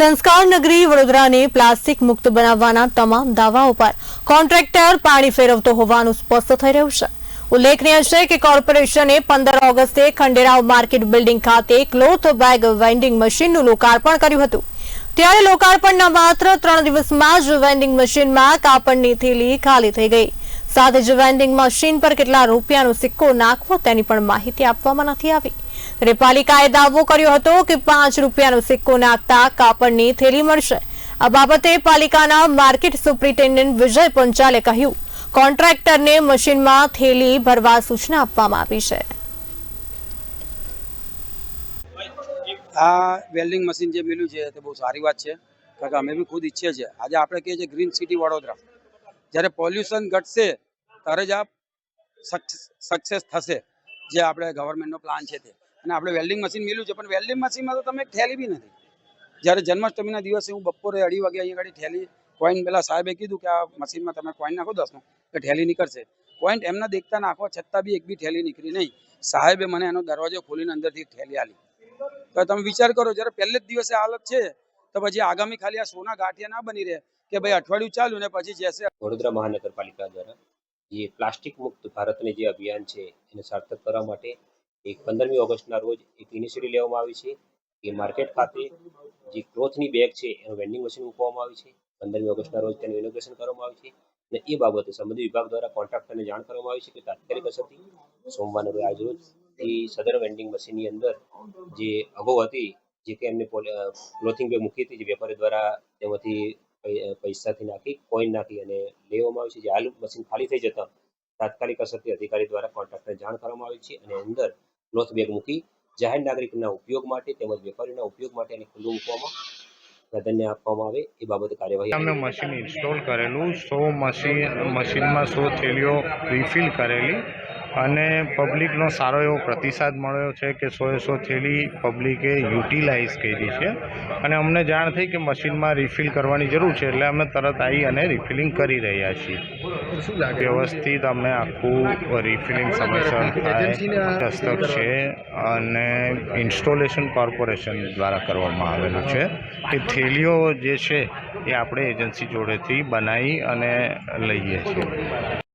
સંસ્કાર નગરી વડોદરાને પ્લાસ્ટિક મુક્ત બનાવવાના તમામ દાવાઓ પર કોન્ટ્રાક્ટર પાણી ફેરવતો હોવાનું સ્પષ્ટ થઈ રહ્યું છે. ઉલ્લેખનીય છે કે કોર્પોરેશને પંદર ઓગસ્ટે ખંડેરાવ માર્કેટ બિલ્ડિંગ ખાતે ક્લોથ બેગ વેન્ડિંગ મશીનનું લોકાર્પણ કર્યું હતું. ત્યારે લોકાર્પણના માત્ર ત્રણ દિવસમાં જ વેન્ડિંગ મશીનમાં કાપડની થેલી ખાલી થઈ ગઈ. સાથે જ વેન્ડિંગ મશીન પર કેટલા રૂપિયાનો સિક્કો નાખવો તેની પણ માહિતી આપવામાં નથી આવી. ત્યારે પાલિકાએ દાવો કર્યો હતો કે પાંચ રૂપિયાનો સિક્કો નાખતા કાપડની થેલી મળશે. આ બાબતે પાલિકાના માર્કેટ સુપ્રિન્ટેન્ડન્ટ વિજય પંચાલે કહ્યું, કોન્ટ્રાક્ટરને મશીનમાં થેલી ભરવા સૂચના આપવામાં આવી છે. આ વેલ્ડિંગ મશીન જે મળ્યું છે, તે બહુ સારી વાત છે. કારણ કે અમે બી ખુદ ઈચ્છીએ છીએ. આજે આપણે કહીએ છીએ ગ્રીન સિટી વડોદરા. જ્યારે પોલ્યુશન ઘટશે, ત્યારે જ આ સક્સેસ થશે, જે આપણે ગવર્મેન્ટનો પ્લાન છે તે. અને આપણે વેલ્ડિંગ મશીન મળ્યું છે. પણ વેલ્ડિંગ મશીનમાં તો તમે થેલી બી નથી. જ્યારે જન્માષ્ટમીના દિવસે હું બપોરે અઢી વાગે અહીંયા આગળ થેલી કોઈન પેલા સાહેબે કીધું કે આ મશીનમાં તમે કોઈન નાખો દસનું કે થેલી નીકળશે. પોઈન્ટ એમના દેખતા નાખો, છતાં બી એક બી થેલી નીકળી નહીં. સાહેબે મને એનો દરવાજો ખોલીને અંદરથી એક આલી તો તમે વિચાર કરો, જ્યારે પહેલે જ દિવસે હાલત છે, તો પછી આગામી ખાલી આ સોના ગાંઠિયા ના બની રહે કે ભાઈ અઠવાડિયું ચાલ્યું ને પછી જશે. વડોદરા મહાનગરપાલિકા દ્વારા જે પ્લાસ્ટિક મુક્ત ભારતની જે અભિયાન છે, એને સાર્થક કરવા માટે એક પંદરમી ઓગસ્ટના રોજ એક ઇનિશિયેટિવ લેવામાં આવી છે કે માર્કેટ ખાતે જે ક્લોથની બેગ છે એનું વેન્ડિંગ મશીન મૂકવામાં આવી છે. પંદરમી ઓગસ્ટના રોજ તેનું ઇનોગ્રેશન કરવામાં આવ્યું છે અને એ બાબતે સંબંધિત વિભાગ દ્વારા કોન્ટ્રાક્ટરને જાણ કરવામાં આવી છે કે તાત્કાલિક અસરથી સોમવારના રોજ આજરોજ એ સદર વેન્ડિંગ મશીનની અંદર જે અગાઉ હતી, જે કે એમને ક્લોથિંગ બેગ મૂકી હતી, જે વેપારી દ્વારા તેમાંથી પૈસાથી નાખી કોઈન નાખી અને લેવામાં આવી છે. જે હાલ મશીન ખાલી થઈ જતા તાત્કાલિક અસરથી અધિકારી દ્વારા કોન્ટ્રાક્ટરને જાણ કરવામાં આવી છે અને અંદર ક્લોથ બેગ મૂકી જાહેર નાગરિકના ઉપયોગ માટે તેમજ વેપારીના ઉપયોગ માટે એને ખુલ્લું મૂકવામાં પ્રાધાન્ય આપવામાં આવે એ બાબતે કાર્યવાહી અમે મશીન ઇન્સ્ટોલ કરેલું સો મશીન મશીનમાં સો થેલીઓ રિફિલ કરેલી. અને પબ્લિકનો સારો એવો પ્રતિસાદ મળ્યો છે કે સોએ સો થેલી પબ્લિકે યુટિલાઇઝ કરી છે. અને અમને જાણ થઈ કે મશીનમાં રિફિલ કરવાની જરૂર છે એટલે અમે તરત આવી અને રિફિલિંગ કરી રહ્યા છીએ. વ્યવસ્થિત અમે આખું રિફિલિંગ સમયસર થાય દસ્તક છે અને ઇન્સ્ટોલેશન કોર્પોરેશન દ્વારા કરવામાં આવેલું છે. કે થેલીઓ જે છે એ આપણે એજન્સી જોડેથી બનાવી અને લઈએ છીએ.